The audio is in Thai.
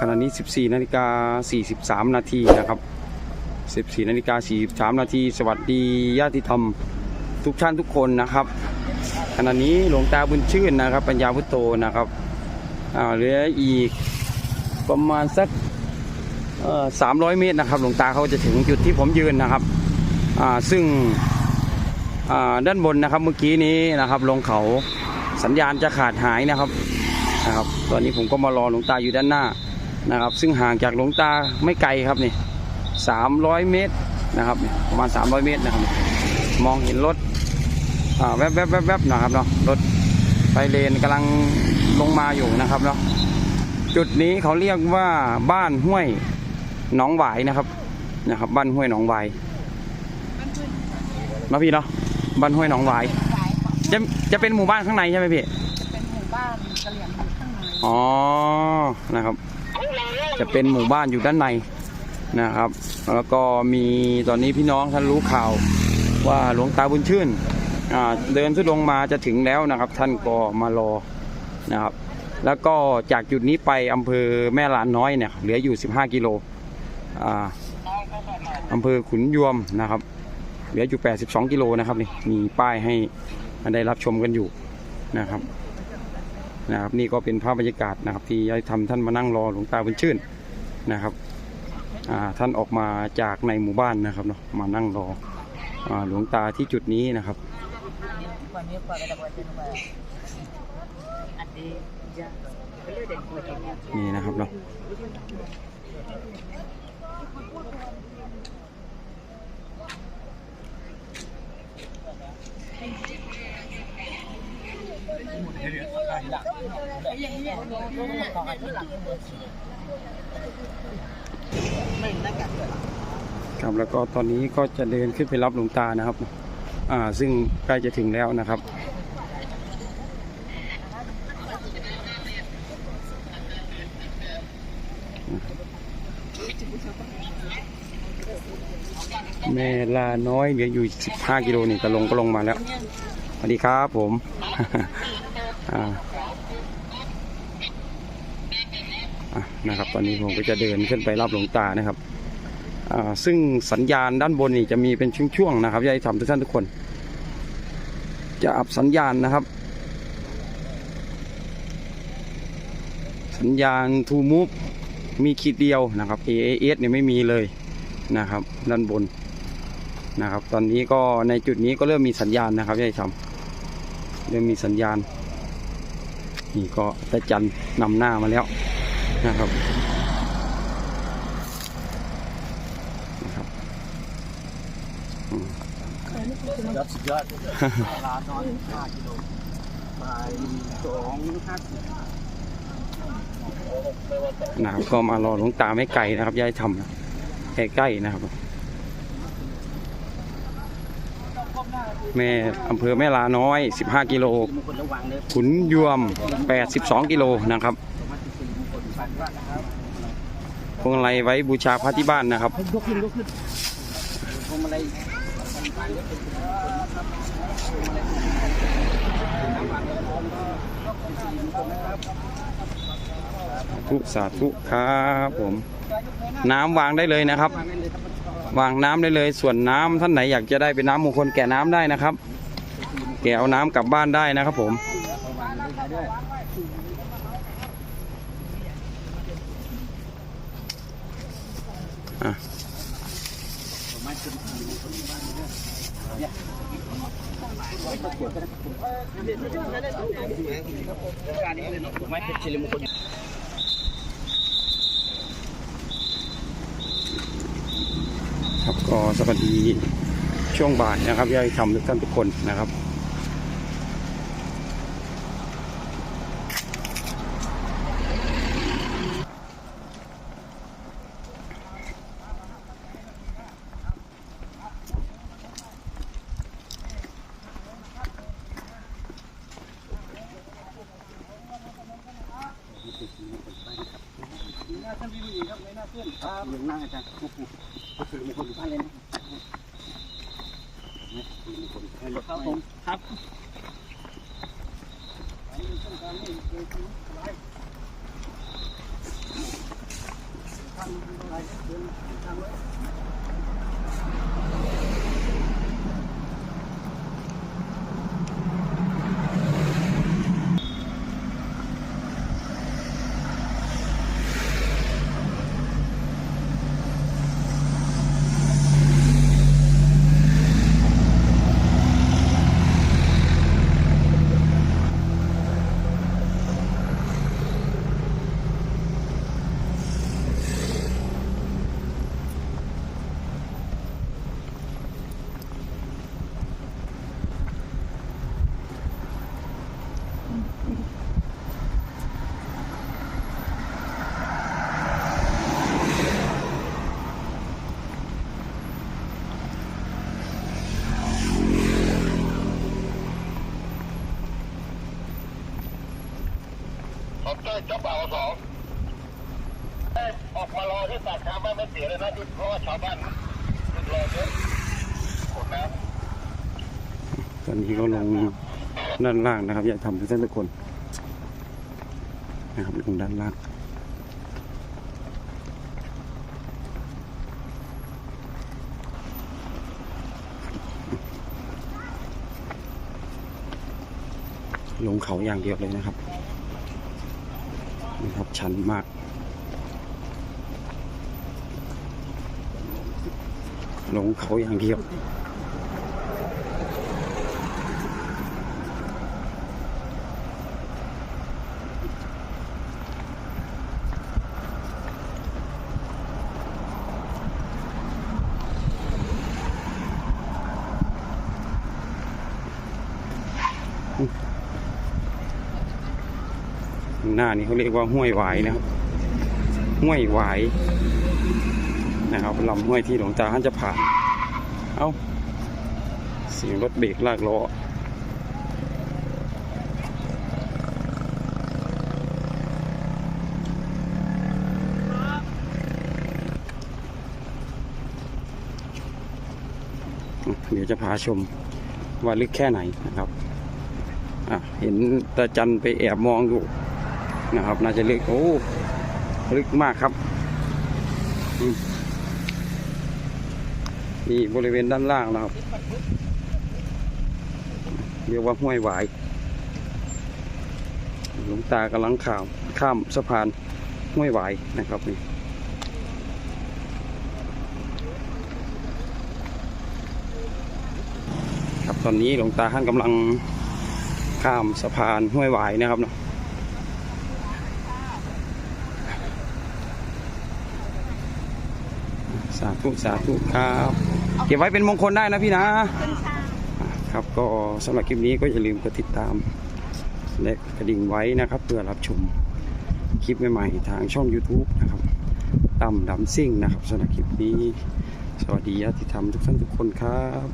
ขณะนี้ 14นาฬิกา43 นาทีนะครับ 14นาฬิกา43 นาที สวัสดีญาติธรรมทุกท่านทุกคนนะครับ ขณะนี้หลวงตาบุญชื่นนะครับ ปัญญาพุทโตนะครับเหลืออีกประมาณสักสามร้อยเมตรนะครับ หลวงตาเขาจะถึงจุดที่ผมยืนนะครับซึ่งด้านบนนะครับเมื่อกี้นี้นะครับ ลงเขาสัญญาณจะขาดหายนะครับนะครับ ตอนนี้ผมก็มารอหลวงตาอยู่ด้านหน้า นะครับ ซึ่งห่างจากหลวงตาไม่ไกลครับนี่สามร้อยเมตรนะครับนี่ประมาณสามร้อยเมตรนะครับ มองเห็นรถอ่าแวบแวบแวบแวบนะครับเนาะรถไฟเลนกำลังลงมาอยู่นะครับเนาะจุดนี้เขาเรียกว่าบ้านห้วยหนองหวายนะครับนะครับ บ้านห้วยหนองหวายเนาะพี่เนาะบ้านห้วยหนองหวายสายของจะจะเป็นหมู่บ้านข้างในใช่ไหมพี่จะเป็นหมู่บ้านกะเหรี่ยงอยู่ข้างในอ๋อนะครับ จะเป็นหมู่บ้านอยู่ด้านในนะครับ แล้วก็มีตอนนี้พี่น้องท่านรู้ข่าวว่าหลวงตาบุญชื่นเดินทุดงมาจะถึงแล้วนะครับ ท่านก็มารอนะครับ แล้วก็จากจุดนี้ไปอำเภอแม่ลานน้อยเนี่ยเหลืออยู่ 15 กิโลอ่าอำเภอขุนยวมนะครับ เหลืออยู่ 82 กิโลนะครับนี่มีป้ายให้ได้รับชมกันอยู่นะครับ นะครับ นี่ก็เป็นภาพบรรยากาศนะครับ ที่ยายทำท่านมานั่งรอหลวงตาบุญชื่นนะครับท่านออกมาจากในหมู่บ้านนะครับเนาะมานั่งรออหลวงตาที่จุดนี้นะครับนี่นะครับเนาะ ครับแล้วก็ตอนนี้ก็จะเดินขึ้นไปรับหลวงตานะครับ อ่า ซึ่งใกล้จะถึงแล้วนะครับแม่ลาน้อยเหลืออยู่ 15 กิโลนี่ก็ลงก็ลงมาแล้ว สวัสดีครับผม อ่าอะ นะครับ ตอนนี้ผมก็จะเดินขึ้นไปรับหลวงตานะครับซึ่งสัญญาณด้านบนนี่จะมีเป็นช่วงๆนะครับยากให้ทำทุกท่านทุกคน จะอับสัญญาณนะครับ สัญญาณ to move มีขีดเดียวนะครับ AAS เนี่ยไม่มีเลยนะครับ ด้านบนนะครับ ตอนนี้ก็ในจุดนี้ก็เริ่มมีสัญญาณนะครับยายทำเริ่มมีสัญญาณนี่ก็ตะจันนำหน้ามาแล้ว นะครับนะครับอืมยอดสุดยอดร้านนอนห้ากิโลบ่ายสองห้าสิบนะครับก็มารอหลวงตาไม่ไกลนะครับยายทำใกล้ๆนะครับ แม่อำเภอแม่ลาน้อย 15 กิโลมงคลระวังเลยขุนยวม 82 กิโลนะครับ พวงอะไรไว้บูชาพระที่บ้านนะครับให้ยกขึ้นยกขึ้นพวงมาลัยทุสาธุครับผม น้ำวางได้เลยนะครับวางได้เลยครับ วางน้ำได้เลย ส่วนน้ำท่านไหนอยากจะได้เป็นน้ำมงคลแก่น้ำได้นะครับ แกเอาน้ำกลับบ้านได้นะครับผม วางได้ด้วย อะผมไม่ขึ้นสี่มงคลบ้านเลยเนี่ยไว้ตะเกียบกันนะครับผมการนี้เลยเนาะผมไม่เป็นสิริมงคลครับก็สวัสดีช่วงบ่ายนะครับยายทำทุกท่านทุกคนนะครับ ดีครับไม่น่าเพื่อนครับยังนั่งอาจารย์โอ้โหสิริมงคนอยู่บ้านเลยนะครับผมครับขอบใจเจ้าบ่าว สองเอ้ยออกมารอที่ปากทางบ้านไม่เสียเลยนะเพราะว่าชาวบ้านรอเยอะขดน้ำตอนนี้ก็ลงด้านล่างนะครับ อย่าทำทุกท่านทุกคนนะครับลงด้านล่างลงเขาอย่างเดียวเลยนะครับ นะครับชันมาก ลงเขาอย่างเดียวข้าง หน้านี่เขาเรียกว่าห้วยหวายนะครับ ห้วยหวายนะครับลำห้วยที่หลวงตาท่านจะผ่านเอาเสียงรถเบรกลากล้อเดี๋ยวจะพาชมว่าลึกแค่ไหนนะครับอะเห็นตาจันไปแอบมองอยู่ นะครับ น่าจะลึกโอ้ลึกมากครับมนี่บริเวณด้านล่างนะครับเรียกว่าห้วยหวายหลวงตากำลังข้ามข้ามสะพานห้วยหวายนะครับนี่ครับตอนนี้หลวงตาท่านกำลังข้ามสะพานห้วยหวายนะครับเนาะาธุสาธุครับ เก็บไว้เป็นมงคลได้นะพี่นะอะครับก็สำหรับคลิปนี้ก็อย่าลืมกดติดตาม และกระดิ่งไว้นะครับ เพื่อรับชมคลิปใหม่ๆทางช่อง YouTube นะครับต่ำดำซิ่งนะครับสำหรับคลิปนี้ สวัสดีญาติธรรมทุกท่านทุกคนครับ